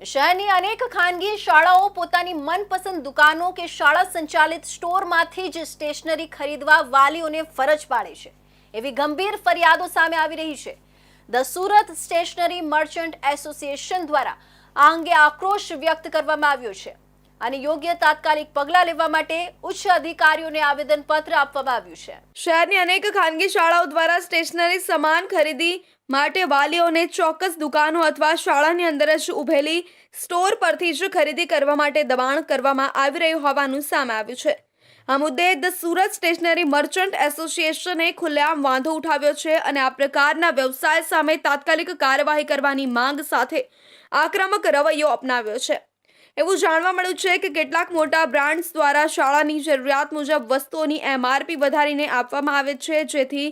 શહેરની અનેક ખાનગી શાળાઓ પોતાની મનપસંદ દુકાનો કે શાળા સંચાલિત સ્ટોરમાંથી જ સ્ટેશનરી ખરીદવા વાલીઓને ફરજ પાડે છે. એવી ગંભીર ફરિયાદો સામે આવી રહી છે. The Surat stationery merchant association દ્વારા આ અંગે આક્રોશ વ્યક્ત કરવામાં આવ્યો છે અને યોગ્ય તાત્કાલિક પગલાં લેવા માટે ઉચ્ચ અધિકારીઓને આવેદનપત્ર આપવામાં આવ્યું છે. શહેરની અનેક ખાનગી શાળાઓ દ્વારા સ્ટેશનરી સામાન ખરીદી માટે વાલીઓને ચોક્કસ દુકાનો અથવા શાળાની અંદર જ ઊભેલી સ્ટોર પરથી જ ખરીદી કરવા માટે દબાણ કરવામાં આવી રહ્યું હોવાનું સામે આવ્યું છે. આ મુદ્દે ધ સુરત સ્ટેશનરી મર્ચન્ટ એસોસિએશને ખુલ્લેઆમ વાંધો ઉઠાવ્યો છે અને આ પ્રકારના વ્યવસાય સામે તાત્કાલિક કાર્યવાહી કરવાની માંગ સાથે આક્રમક રવૈયો અપનાવ્યો છે. એવું જાણવા મળ્યું છે કે કેટલાક મોટા બ્રાન્ડ્સ દ્વારા શાળાની જરૂરિયાત મુજબ વસ્તુઓની એમઆરપી વધારીને આપવામાં આવે છે. જેથી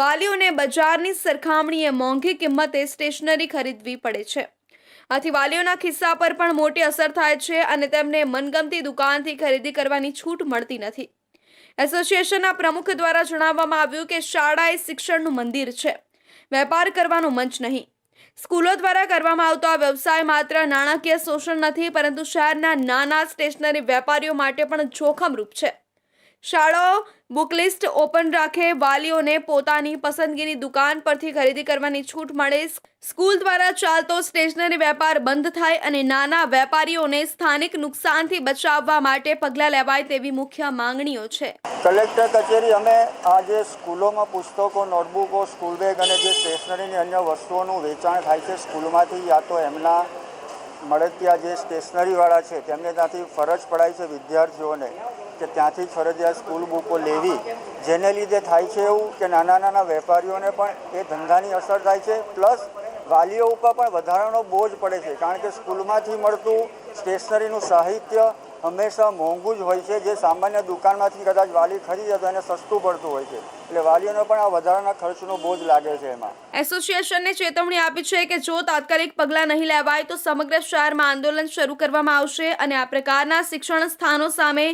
વાલીઓને બજારની સરખામણીએ મોંઘી કિંમતે સ્ટેશનરી ખરીદવી પડે છે. આથી વાલીઓના ખિસ્સા પર પણ મોટી અસર થાય છે અને તેમને મનગમતી દુકાનથી ખરીદી કરવાની છૂટ મળતી નથી. એસોસિએશનના પ્રમુખ દ્વારા જણાવવામાં આવ્યું કે શાળા એ શિક્ષણનું મંદિર છે. વેપાર કરવાનો મંચ નહીં. સ્કૂલો દ્વારા કરવામાં આવતો આ વ્યવસાય માત્ર નાણાકીય શોષણ નથી, પરંતુ શહેરના નાના સ્ટેશનરી વેપારીઓ માટે પણ જોખમરૂપ છે. શાળાઓ બુકલિસ્ટ ઓપન રાખે, વાલીઓને પોતાની પસંદગીની દુકાન પરથી ખરીદી કરવાની છૂટ મળે. સ્કૂલ દ્વારા ચાલતો સ્ટેશનરી વેપાર બંધ થાય અને નાના વેપારીઓને સ્થાનિક નુકસાનથી બચાવવા માટે પગલાં લેવાય તેવી મુખ્ય માંગણીઓ છે. કલેક્ટર કચેરી અમે આ જે સ્કૂલોમાં પુસ્તકો, નોટબુકો, સ્કૂલ બેગ અને જે સ્ટેશનરીની અન્ય વસ્તુઓનું વેચાણ થાય છે સ્કૂલમાંથી, યા તો એમના મળતિયા જે સ્ટેશનરીવાળા છે તેમને ત્યાંથી ફરજ પડાય છે વિદ્યાર્થીઓને. કે ત્યાંથી ફરજિયાત સ્કૂલ બુકો લેવી, જેને લીધે થાય છે એવું કે નાના નાના વેપારીઓને પણ એ ધંધાની અસર થાય છે. પ્લસ, વાલીઓ ઉપર પણ વધારાનો બોજ પડે છે. કારણ કે સ્કૂલમાંથી મળતું સ્ટેશનરીનું સાહિત્ય હંમેશા મોંઘું જ હોય છે. જે સામાન્ય દુકાનમાંથી કદાચ વાલી ખરીદે તો એને સસ્તું પડતું હોય છે. એટલે વાલીઓને પણ આ વધારાના ખર્ચનો બોજ લાગે છે એમાં. એસોસિએશનને ચેતવણી આપી છે કે જો તાત્કાલિક પગલાં નહીં લેવાય તો સમગ્ર શહેરમાં આંદોલન શરૂ કરવામાં આવશે અને આ પ્રકારના શિક્ષણ સ્થાનો સામે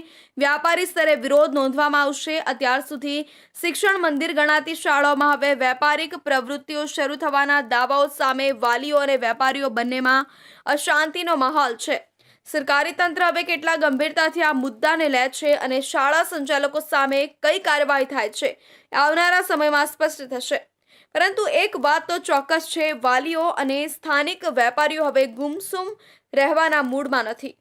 વ્યાપારી સ્તરે વિરોધ નોંધવામાં આવશે. અત્યાર સુધી શિક્ષણ મંદિર ગણાતી શાળાઓમાં હવે વેપારિક પ્રવૃત્તિઓ શરૂ થવાના દાવાઓ સામે વાલીઓ અને વેપારીઓ બંનેમાં અશાંતિનો માહોલ છે. સરકારી તંત્ર હવે કેટલા ગંભીરતાથી આ મુદ્દાને લે છે અને શાળા સંચાલકો સામે કઈ કાર્યવાહી થાય છે આવનારા સમયમાં સ્પષ્ટ થશે. પરંતુ એક વાત તો ચોક્કસ છે, વાલીઓ અને સ્થાનિક વેપારીઓ હવે ગુમસુમ રહેવાના મૂડમાં નથી.